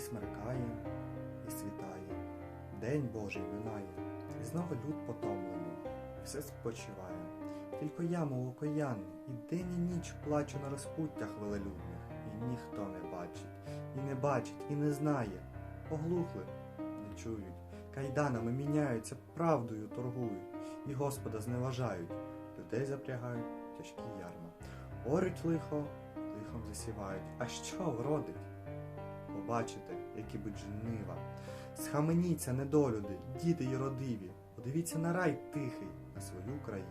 І смеркає, і світає, День Божий минає, і знову люд потомлений, і все спочиває. Тільки я, мов окоянний, і день і ніч плачу на розпуттях велелюдних, і ніхто не бачить, і не бачить, і не знає. Поглухли, не чують, кайданами міняються, правдою торгують, і Господа зневажають, людей запрягають тяжкі ярма. Орють лихо, лихом засівають. А що вродить? Побачите, які будь жнива. Схаменіться, недолюди, діти й родиві. Подивіться на рай тихий, на свою країну.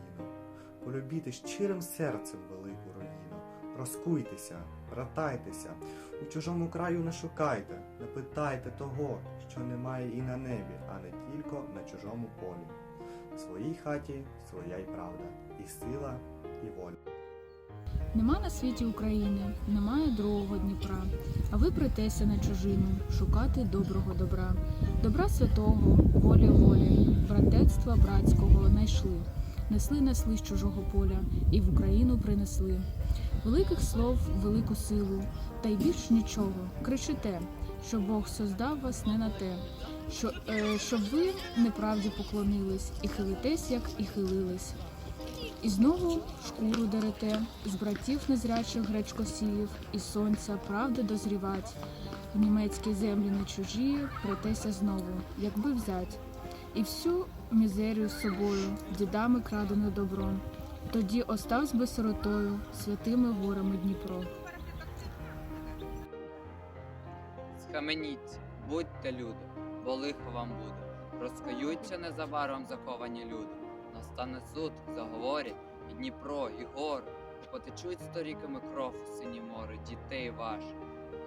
Полюбіте щирим серцем велику руїну. Розкуйтеся, братайтеся, у чужому краю не шукайте, не питайте того, що немає і на небі, а не тільки на чужому полі. В своїй хаті своя й правда, і сила, і воля. Нема на світі України, немає другого Дніпра. А ви притеся на чужину, шукати доброго добра, добра святого, волі волі, братецтва братського найшли, несли несли з чужого поля і в Україну принесли. Великих слов, велику силу, та й більш нічого. Кричите, що Бог создав вас не на те, що, е, щоб ви неправді поклонились і хилитесь, як і хилились. І знову шкуру дерете, з братів незрячих гречкосіїв, і сонця правди дозрівать. В німецькі землі не чужі, претеся знову, якби взять. І всю мізерію з собою, дідами крадене добром. Тоді оставсь би сиротою, святими горами Дніпро. Схаменіться, будьте люди, бо лихо вам буде. Розкаються незабаром заковані люди. Настане суд, заговорять, і Дніпро, і гори, і потечуть сторіками кров сині море, дітей ваших,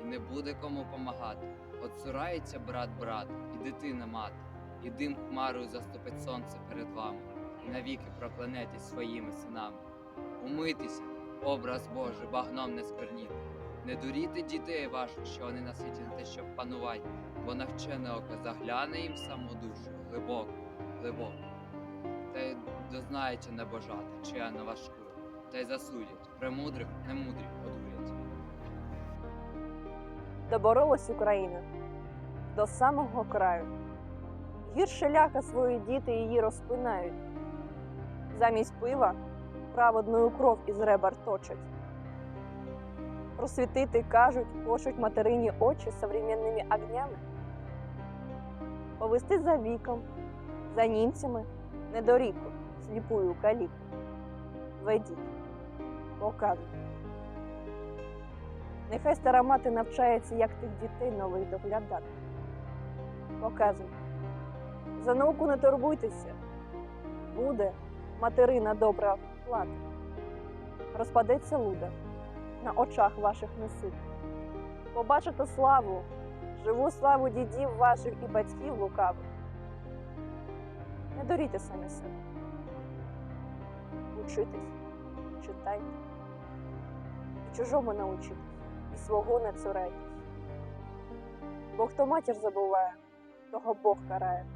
і не буде кому помагати. Отсурається брат брат, і дитина мати, і дим хмарою заступить сонце перед вами, і навіки проклянетесь своїми синами. Умитися, образ Божий, багном не скверніти. Не дуріте дітей ваших, що вони на світі не те, щоб панувати, бо навчене око загляне їм саму душу, глибоко, глибоко. Та й дознаєте небожати, чия на вас шкура, та й засудять, премудрих, немудрих одурять. Доборолась Україна до самого краю. Гірше ляха свої діти її розпинають. Замість пива праведною кров із ребер точать. Просвітити кажуть, хочуть материні очі современними огнями. Повести за віком, за німцями недоріку, сліпую каліку. Ведіть, показуйте. Нехай стара мати навчається, як тих дітей нових доглядати. Показуй. За науку не турбуйтеся. Буде материна добра плата. Розпадеться луда на очах ваших несуть. Побачите славу, живу славу дідів ваших і батьків лукавих. Не доріте самі себе. Учитесь, читайте, і чужому научитесь і свого не цурайтесь. Бо хто матір забуває, того Бог карає,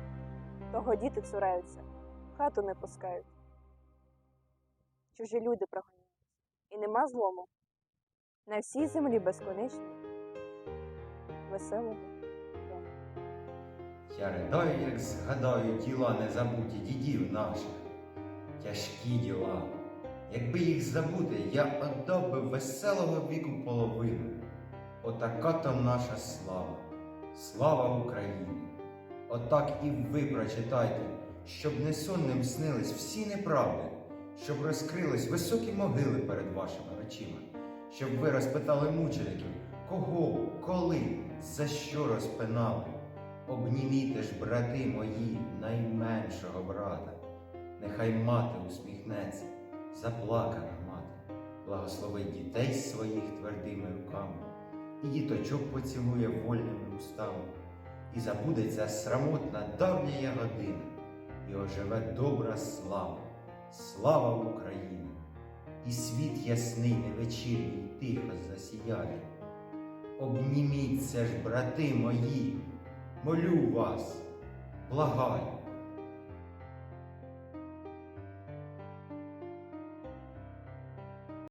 того діти цураються, хату не пускають. Чужі люди проганяють, і нема злому. На всій землі безконечно веселого. Я ридаю, як згадаю діла незабуті дідів наших. Тяжкі діла. Якби їх забути, я отдав би веселого віку половину. Отака то наша слава, слава Україні. Отак і ви прочитайте, щоб не сонним снились всі неправди, щоб розкрились високі могили перед вашими очима, щоб ви розпитали мучеників, кого, коли, за що розпинали. Обніміте ж, брати мої, найменшого брата. Нехай мати усміхнеться, заплакана мати, благословить дітей своїх твердими руками, і діточок поцілує вольними устами, і забудеться срамотна давня година, і оживе добра слава, слава України, і світ ясний невечірній тихо засіяє. Обніміться ж, брати мої, молю вас, благаю.